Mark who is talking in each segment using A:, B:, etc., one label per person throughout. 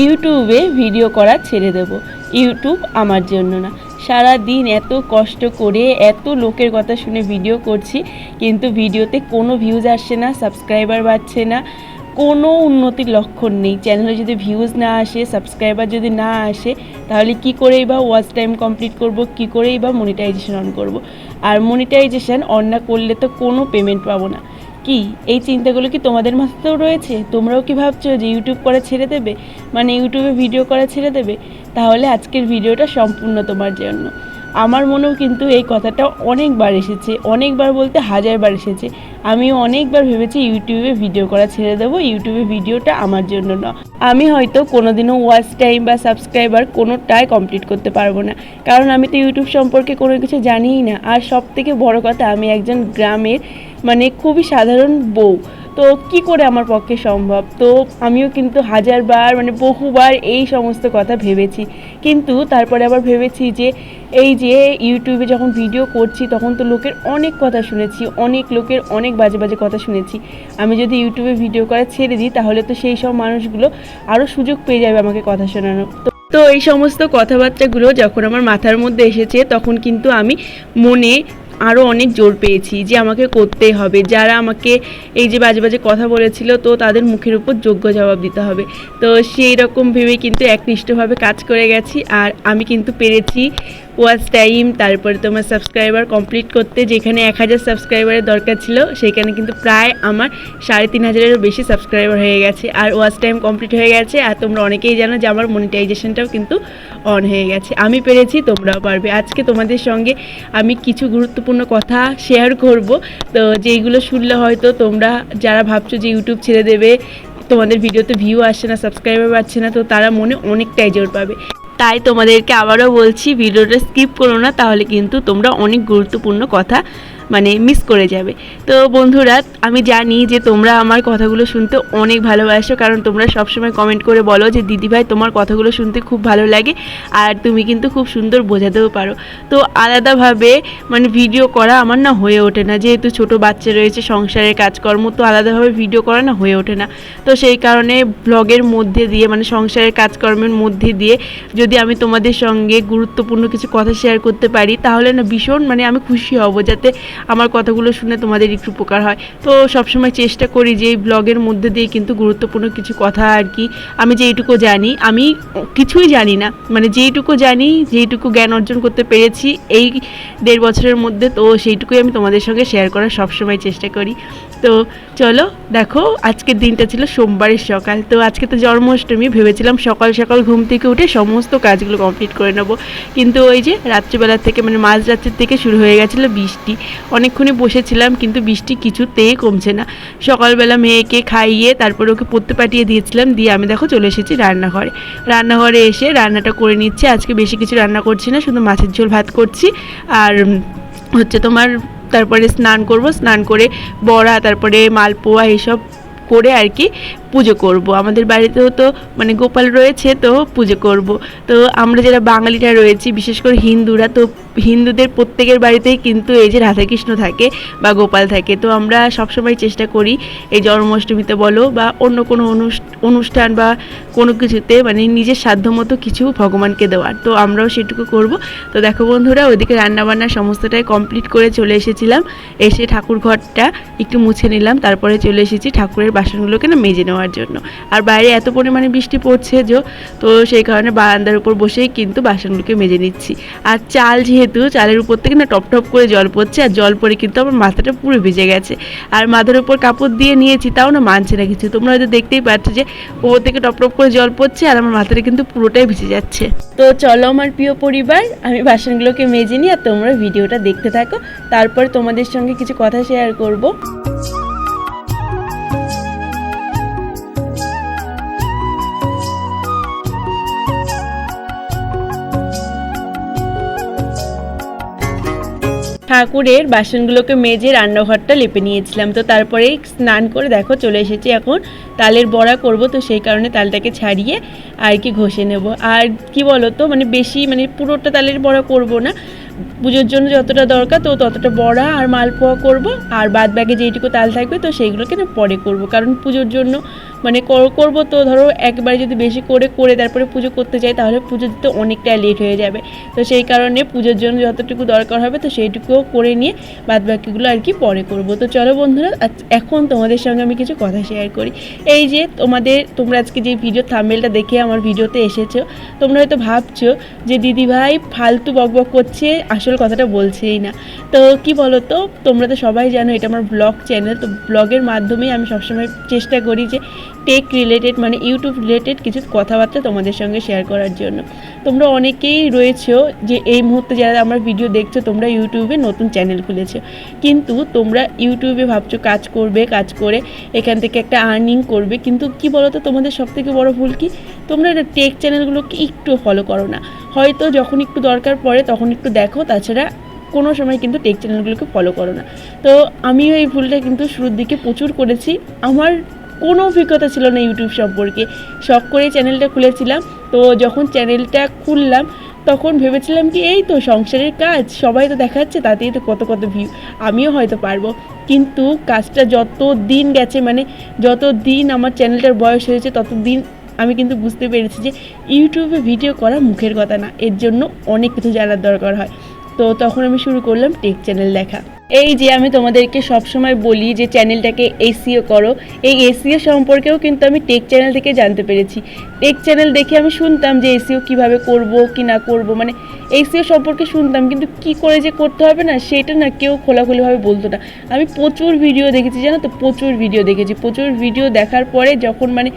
A: ইউটিউবে ভিডিও করা ছেড়ে দেব। ইউটিউব আমার জন্য না। সারা দিন এত কষ্ট করে, এত লোকের কথা শুনে ভিডিও করছি, কিন্তু ভিডিওতে কোনো ভিউজ আসছে না সাবস্ক্রাইবার বাড়ছে না। কোনো উন্নতির লক্ষণ নেই। চ্যানেলে যদি ভিউজ না আসে সাবস্ক্রাইবার যদি না আসে, তাহলে কি করেই বা ওয়াচ টাইম কমপ্লিট করব, কি করেই বা মনিটাইজেশন অন করব? আর মনিটাইজেশন অন না করলে তো কোনো পেমেন্ট পাবো না। কি? এই চিন্তাগুলো কি তোমাদের মাথাতেও রয়েছে? তোমরাও কি ভাবছ যে ইউটিউব করা ছেড়ে দেবে? মানে ইউটিউবে ভিডিও করা ছেড়ে দেবে? তাহলে আজকের ভিডিওটা সম্পূর্ণ তোমার জন্য। আমার মনেও কিন্তু এই কথাটা অনেকবার এসেছে, অনেকবার বলতে হাজারবার এসেছে। আমিও অনেকবার ভেবেছি ইউটিউবে ভিডিও করা ছেড়ে দেবো, ইউটিউবে ভিডিওটা আমার জন্য না। আমি হয়তো কোনোদিনও ওয়াচ টাইম বা সাবস্ক্রাইবার কোনোটাই কমপ্লিট করতে পারব না। কারণ আমি তো ইউটিউব সম্পর্কে কোনো কিছু জানিই না। আর সব থেকে বড় কথা, আমি একজন গ্রামের মানে খুবই সাধারণ বউ। তো কি করে আমার পক্ষে সম্ভব? তো আমিও কিন্তু হাজারবার মানে বহুবার এই সমস্ত কথা ভেবেছি। কিন্তু তারপরে আবার ভেবেছি যে, এই যে ইউটিউবে যখন ভিডিও করছি, তখন তো লোকের অনেক কথা শুনেছি, অনেক লোকের অনেক বাজে বাজে কথা শুনেছি। আমি যদি ইউটিউবে ভিডিও করা ছেড়ে দিই, তাহলে তো সেই সব মানুষগুলো আরও সুযোগ পেয়ে যাবে আমাকে কথা শোনানো তো তো এই সমস্ত কথাবার্তাগুলো যখন আমার মাথার মধ্যে এসেছে, তখন কিন্তু আমি মনে আরও অনেক জোর পেয়েছি যে আমাকে করতেই হবে। যারা আমাকে এই যে বাজে বাজে কথা বলেছিল, তো তাদের মুখের উপর যোগ্য জবাব দিতে হবে। তো সেই রকম ভেবেই কিন্তু একনিষ্ঠভাবে কাজ করে গেছি, আর আমি কিন্তু পেরেছি। ওয়াচ টাইম, তারপরে তোমার সাবস্ক্রাইবার কমপ্লিট করতে যেখানে এক হাজার সাবস্ক্রাইবারের দরকার ছিল, সেখানে কিন্তু প্রায় আমার সাড়ে তিন হাজারেরও বেশি সাবস্ক্রাইবার হয়ে গেছে। আর ওয়াচ টাইম কমপ্লিট হয়ে গেছে, আর তোমরা অনেকেই জানো যে আমার মনিটাইজেশনটাও কিন্তু অন হয়ে গেছে। আমি পেরেছি, তোমরাও পারবে। আজকে তোমাদের সঙ্গে আমি কিছু গুরুত্বপূর্ণ কথা শেয়ার করব। তো যেইগুলো শুনলে হয়তো তোমরা যারা ভাবছ যে ইউটিউব ছেড়ে দেবে, তোমাদের ভিডিওতে ভিউ আসছে না সাবস্ক্রাইবার পাচ্ছে না, তো তারা মনে অনেকটাই জোর পাবে। তাই তোমাদেরকে আবারও বলছি ভিডিওটা স্কিপ করো না তাহলে কিন্তু তোমরা অনেক গুরুত্বপূর্ণ কথা মানে মিস করে যাবে। তো বন্ধুরা, আমি জানি যে তোমরা আমার কথাগুলো শুনতে অনেক ভালোবাসো, কারণ তোমরা সবসময় কমেন্ট করে বলো যে, দিদিভাই, তোমার কথাগুলো শুনতে খুব ভালো লাগে আর তুমি কিন্তু খুব সুন্দর বোঝাতেও পারো। তো আলাদাভাবে মানে ভিডিও করা আমার না হয়ে ওঠে না। যেহেতু ছোট বাচ্চা রয়েছে, সংসারের কাজকর্ম, তো আলাদাভাবে ভিডিও করা না হয়ে ওঠে না। তো সেই কারণে ব্লগের মধ্যে দিয়ে মানে সংসারের কাজকর্মের মধ্যে দিয়ে যদি আমি তোমাদের সঙ্গে গুরুত্বপূর্ণ কিছু কথা শেয়ার করতে পারি, তাহলে না ভীষণ মানে আমি খুশি হব, যাতে আমার কথাগুলো শুনে তোমাদের একটু উপকার হয়। তো সবসময় চেষ্টা করি যে এই ব্লগের মধ্যে দিয়ে কিন্তু গুরুত্বপূর্ণ কিছু কথা আর কি, আমি যেইটুকু জানি, আমি কিছুই জানি না। মানে যেইটুকু জানি, যেইটুকু জ্ঞান অর্জন করতে পেরেছি এই দেড় বছরের মধ্যে, তো সেইটুকুই আমি তোমাদের সঙ্গে শেয়ার করার সবসময় চেষ্টা করি। তো চলো, দেখো, আজকের দিনটা ছিল সোমবারের সকাল। তো আজকে তো জন্মাষ্টমী, ভেবেছিলাম সকাল সকাল ঘুম থেকে উঠে সমস্ত কাজগুলো কমপ্লিট করে নেব। কিন্তু ওই যে রাত্রিবেলা থেকে মানে মাঝ রাত্রির থেকে শুরু হয়ে গেছিল বৃষ্টি। অনেকক্ষণে বসেছিলাম, কিন্তু বৃষ্টি কিছুতেই কমছে না। সকালবেলা মেয়েকে খাইয়ে তারপরে ওকে পড়তে পাঠিয়ে দিয়েছিলাম, দিয়ে আমি দেখো চলে এসেছি রান্নাঘরে। রান্নাঘরে এসে রান্নাটা করে নিচ্ছে। আজকে বেশি কিছু রান্না করছি না, শুধু মাছের ঝোল ভাত করছি। আর হচ্ছে তোমার তারপরে স্নান করব স্নান করে বড়া তারপরে মালপোয়া এইসব করে আর কি পুজো করব। আমাদের বাড়িতেও তো মানে গোপাল রয়েছে তো পুজো করব। তো আমরা যারা বাঙালিরা রয়েছি, বিশেষ করে হিন্দুরা, তো হিন্দুদের প্রত্যেকের বাড়িতেই কিন্তু এই যে রাধাকৃষ্ণ থাকে বা গোপাল থাকে, তো আমরা সবসময় চেষ্টা করি এই জন্মাষ্টমীতে বলো বা অন্য কোনো অনুষ- অনুষ্ঠান বা কোনো কিছুতে মানে নিজের সাধ্যমতো কিছু ভগবানকে দেওয়ার। তো আমরাও সেটুকু করব। তো দেখো বন্ধুরা, ওইদিকে রান্নাবান্না সমস্তটাই কমপ্লিট করে চলে এসেছিলাম। এসে ঠাকুর ঘরটা একটু মুছে নিলাম, তারপরে চলে এসেছি ঠাকুরের বাসনগুলোকে না মেজে নেওয়ার জন্য। আর বাইরে এত পরিমাণে বৃষ্টি পড়ছে যে, তো সেই কারণে বারান্দার উপর বসেই কিন্তু বাসনগুলোকে মেজে নিচ্ছি। আর চাল যেহেতু, চালের উপর থেকে না টপ টপ করে জল পড়ছে, আর জল পড়ে কিন্তু আমার মাথাটা পুরো ভিজে গেছে। আর মাথার উপর কাপড় দিয়ে নিয়েছি, তাও না মানছে না কিছু। তোমরা হয়তো দেখতেই পাচ্ছ যে ওপর থেকে টপ টপ করে জল পড়ছে, আর আমার মাথাটা কিন্তু পুরোটাই ভিজে যাচ্ছে। তো চলো আমার প্রিয় পরিবার, আমি বাসনগুলোকে মেজে নিই, আর তোমরা ভিডিওটা দেখতে থাকো। তারপর তোমাদের সঙ্গে কিছু কথা শেয়ার করব। ঠাকুরের বাসনগুলোকে মেজে রান্নাঘরটা লেপে নিয়েছিলাম। তো তারপরে স্নান করে দেখো চলে এসেছি এখন। তালের বড়া করব তো সেই কারণে তালটাকে ছাড়িয়ে আর কি ঘষে নেব। আর কি বলো তো মানে বেশি মানে পুরোটা তালের বড়া করব না। পুজোর জন্য যতটা দরকার তো ততটা বড়া আর মালপোয়া করব। আর বাদ বাকি যেইটুকু তাল থাকবে তো সেইগুলোকে না পরে করব। কারণ পুজোর জন্য মানে কর- করব তো, ধরো একবারে যদি বেশি করে করে তারপরে পুজো করতে চাই তাহলে পুজো দিতে অনেকটা লেট হয়ে যাবে। তো সেই কারণে পুজোর জন্য যতটুকু দরকার হবে, তো সেইটুকুও করে নিয়ে বাদ বাকিগুলো আর কি পরে করব। তো চলো বন্ধুরা এখন তোমাদের সঙ্গে আমি কিছু কথা শেয়ার করি। এই যে তোমাদের, তোমরা আজকে যে ভিডিও থাম্বেলটা দেখে আমার ভিডিওতে এসেছ, তোমরা হয়তো ভাবছ যে দিদি ভাই ফালতু বকবক করছে, আসল কথাটা বলছেই না। তো কি বলো তো তোমরা তো সবাই জানো এটা আমার ব্লগ চ্যানেল তো ব্লগের মাধ্যমেই আমি সবসময় চেষ্টা করি যে টেক রিলেটেড মানে ইউটিউব রিলেটেড কিছু কথাবার্তা তোমাদের সঙ্গে শেয়ার করার জন্য। তোমরা অনেকেই রয়েছো যে এই মুহূর্তে যারা আমার ভিডিও দেখছ, তোমরা ইউটিউবে নতুন চ্যানেল খুলেছো। কিন্তু তোমরা ইউটিউবে ভাবছ কাজ করবে, কাজ করে এখান থেকে একটা আর্নিং করবে। কিন্তু কি বলো তো তোমাদের সব থেকে বড় ভুল কি? তোমরা টেক চ্যানেলগুলোকে একটু ফলো করো না। হয়তো যখন একটু দরকার পড়ে, তখন একটু দেখো। তাছাড়া কোনো সময় কিন্তু টেক চ্যানেলগুলোকে ফলো করো না। তো আমিও এই ভুলটা কিন্তু শুরুর দিকে প্রচুর করেছি। আমার কোনো অভিজ্ঞতা ছিল না ইউটিউব সম্পর্কে। শখ করে চ্যানেলটা খুলেছিলাম। তো যখন চ্যানেলটা খুললাম, তখন ভেবেছিলাম কি, এই তো সংসারের কাজ, সবাই তো দেখাচ্ছে, তাতেই তো কত কত ভিউ আমিও হয়তো পারব। কিন্তু কাজটা যত দিন গেছে মানে যত দিন আমার চ্যানেলটার বয়স হয়েছে তত দিন আমি কিন্তু বুঝতে পেরেছি যে, ইউটিউবে ভিডিও করা মুখের কথা না। এর জন্য অনেক কিছু জানার দরকার হয়। তো তখন আমি শুরু করলাম টেক চ্যানেল দেখা। এই যে আমি তোমাদেরকে সবসময় বলি যে চ্যানেলটাকে এসিও করো, এই এসিও সম্পর্কেও কিন্তু আমি টেক চ্যানেল থেকে জানতে পেরেছি। টেক চ্যানেল দেখে আমি শুনতাম যে এসিও কীভাবে করব, কি না করব মানে এসিও সম্পর্কে শুনতাম, কিন্তু কি করে যে করতে হবে না, সেটা না কেউ খোলাখুলিভাবে বলতো না। আমি প্রচুর ভিডিও দেখেছি, জানো তো? প্রচুর ভিডিও দেখেছি। প্রচুর ভিডিও দেখার পরে যখন মানে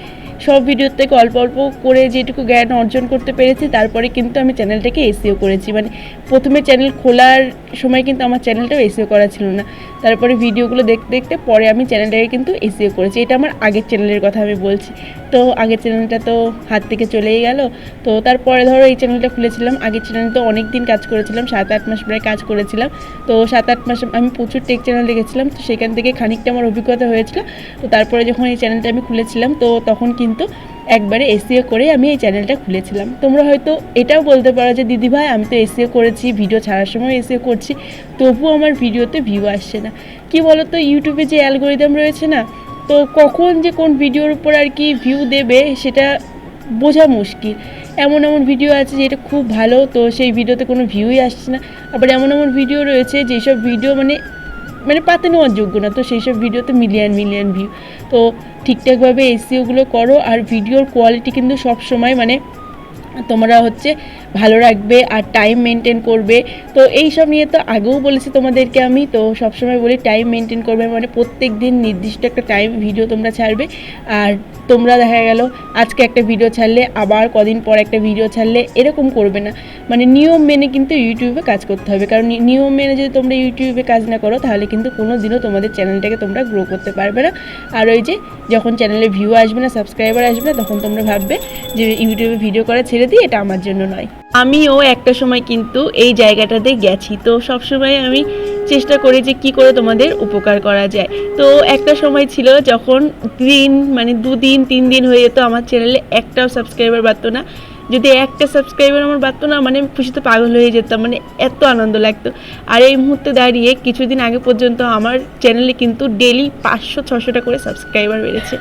A: সব ভিডিওর থেকে অল্প অল্প করে যেটুকু জ্ঞান অর্জন করতে পেরেছি, তারপরে কিন্তু আমি চ্যানেলটাকে এসিও করেছি। মানে প্রথমে চ্যানেল খোলার সময় কিন্তু আমার চ্যানেলটাও এসিও করা ছিল না। তারপরে ভিডিওগুলো দেখতে দেখতে পরে আমি চ্যানেলটাকে কিন্তু এসিও করেছি। এটা আমার আগের চ্যানেলের কথা আমি বলছি। তো আগের চ্যানেলটা তো হাত থেকে চলেই গেল। তো তারপরে ধরো এই চ্যানেলটা খুলেছিলাম। আগের চ্যানেল তো অনেক দিন কাজ করেছিলাম সাত আট মাস প্রায় কাজ করেছিলাম। তো সাত আট মাস আমি প্রচুর টেক চ্যানেল দেখেছিলাম। তো সেখান থেকে খানিকটা আমার অভিজ্ঞতা হয়েছিল। তো তারপরে যখন এই চ্যানেলটা আমি খুলেছিলাম, তো তখন কিন্তু একবারে এসিও করে আমি এই চ্যানেলটা খুলেছিলাম। তোমরা হয়তো এটাও বলতে পারো যে, দিদি ভাই, আমি তো এসিও করেছি ভিডিও ছাড়ার সময় এসিও করছি, তবুও আমার ভিডিওতে ভিউ আসছে না। কি বলো তো ইউটিউবে যে অ্যালগোরিদম রয়েছে না, তো কখন যে কোন ভিডিওর উপর আর কি ভিউ দেবে, সেটা বোঝা মুশকিল। এমন এমন ভিডিও আছে যেটা খুব ভালো, তো সেই ভিডিওতে কোনো ভিউই আসছে না। আবার এমন এমন ভিডিও রয়েছে, যেসব ভিডিও মানে মানে পাতে নেওয়ার যোগ্য না। তো সেই সব ভিডিওতে মিলিয়ন মিলিয়ন ভিউ তো ঠিকঠাকভাবে এসিওগুলো করো, আর ভিডিওর কোয়ালিটি কিন্তু সব সময় মানে তোমরা হচ্ছে ভালো রাখবে আর টাইম মেনটেন করবে। তো এই সব নিয়ে তো আগেও বলেছি তোমাদেরকে আমি। তো সবসময় বলি টাইম মেনটেন করবে মানে প্রত্যেক দিন নির্দিষ্ট একটা টাইম ভিডিও তোমরা ছাড়বে। আর তোমরা দেখা গেল আজকে একটা ভিডিও ছাড়লে, আবার কদিন পর একটা ভিডিও ছাড়লে এরকম করবে না। মানে নিয়ম মেনে কিন্তু ইউটিউবে কাজ করতে হবে। কারণ নিয়ম মেনে যদি তোমরা ইউটিউবে কাজ না করো, তাহলে কিন্তু কোনো দিনও তোমাদের চ্যানেলটাকে তোমরা গ্রো করতে পারবে না। আর ওই যে যখন চ্যানেলে ভিউ আসবে না সাবস্ক্রাইবার আসবে না, তখন তোমরা ভাববে যে ইউটিউবে ভিডিও করা ছেড়ে দিই এটা আমার জন্য নয়। আমিও একটা সময় কিন্তু এই জায়গাটাতে গেছি। তো সব সময় আমি চেষ্টা করি যে কি করে তোমাদের উপকার করা যায়। তো একটা সময় ছিল যখন দিন মানে দুদিন তিন দিন হয়ে যেত আমার চ্যানেলে একটাও সাবস্ক্রাইবার বাড়তো না। যদি একটা সাবস্ক্রাইবার আমার বাড়তো না মানে খুশিতে পাগল হয়ে যেতাম মানে এত আনন্দ লাগতো। আর এই মুহূর্তে দাঁড়িয়ে কিছুদিন আগে পর্যন্ত আমার চ্যানেলে কিন্তু ডেলি পাঁচশো, ছশোটা করে সাবস্ক্রাইবার বেড়েছে।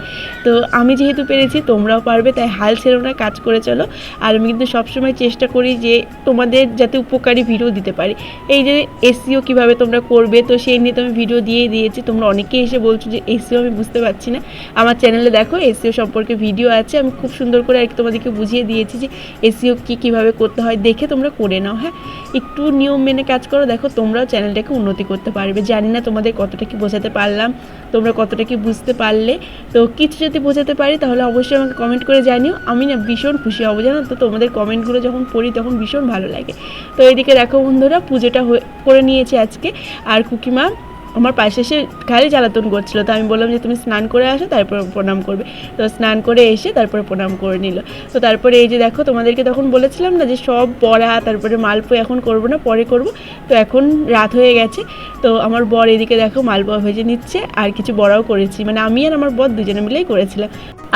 A: তো আমি যেহেতু পেরেছি, তোমরাও পারবে, তাই হাল ছেড়ো না, কাজ করে চলো। আর আমি কিন্তু সবসময় চেষ্টা করি যে তোমাদের যাতে উপকারী ভিডিও দিতে পারি। এই যে এসিও কীভাবে তোমরা করবে, তো সেই নিয়ে তো আমি ভিডিও দিয়েই দিয়েছি। তোমরা অনেকেই এসে বলছো যে এসিও আমি বুঝতে পারছি না। আমার চ্যানেলে দেখো এসিও সম্পর্কে ভিডিও আছে। আমি খুব সুন্দর করে আর তোমাদেরকে বুঝিয়ে দিয়েছি যে এসিও কি কীভাবে করতে হয় দেখে তোমরা করে নাও হ্যাঁ? একটু নিয়ম মেনে কাজ করো, দেখো তোমরাও চ্যানেলটাকে উন্নতি করতে পারবে। জানি না তোমাদের কতটা কি বোঝাতে পারলাম, তোমরা কতটা কি বুঝতে পারলে। তো কিছু যদি বোঝাতে পারি, তাহলে অবশ্যই আমাকে কমেন্ট করে জানিও। আমি না ভীষণ খুশি হব, জানো তো? তোমাদের কমেন্টগুলো যখন পড়ি, তখন ভীষণ ভালো লাগে। তো এদিকে দেখো বন্ধুরা, পুজোটা করে নিয়েছে আজকে। আর কুকিমা আমার পাশে এসে খালি জ্বালাতন করছিল, তো আমি বললাম যে তুমি স্নান করে আসো, তারপর প্রণাম করবে। তো স্নান করে এসে তারপরে প্রণাম করে নিল। তো তারপরে এই যে দেখো, তোমাদেরকে তখন বলেছিলাম না যে সব পড়া, তারপরে মালপো এখন করব না, পরে করব। তো এখন রাত হয়ে গেছে। তো আমার বর এদিকে দেখো মালপোয়া ভেজে নিচ্ছে, আর কিছু বড়াও করেছি। মানে আমি আর আমার বর দুজনে মিলেই করেছিলাম।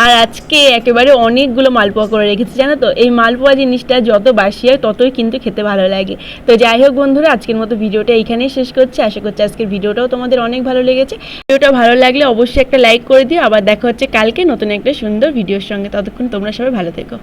A: আর আজকে একেবারে অনেকগুলো মালপোয়া করে রেখেছি, জানো তো? এই মালপোয়া জিনিসটা যত বাসি হয়, ততই কিন্তু খেতে ভালো লাগে। তো যাই হোক বন্ধুরা, আজকের মতো ভিডিওটা এইখানেই শেষ করছি। আশা করছি আজকের ভিডিওটাও তোমাদের অনেক ভালো লেগেছে। ভিডিওটা ভালো লাগলে অবশ্যই একটা লাইক করে দিও। আবার দেখা হচ্ছে কালকে নতুন একটা সুন্দর ভিডিওর সঙ্গে। ততক্ষণ তোমরা সবাই ভালো থেকো।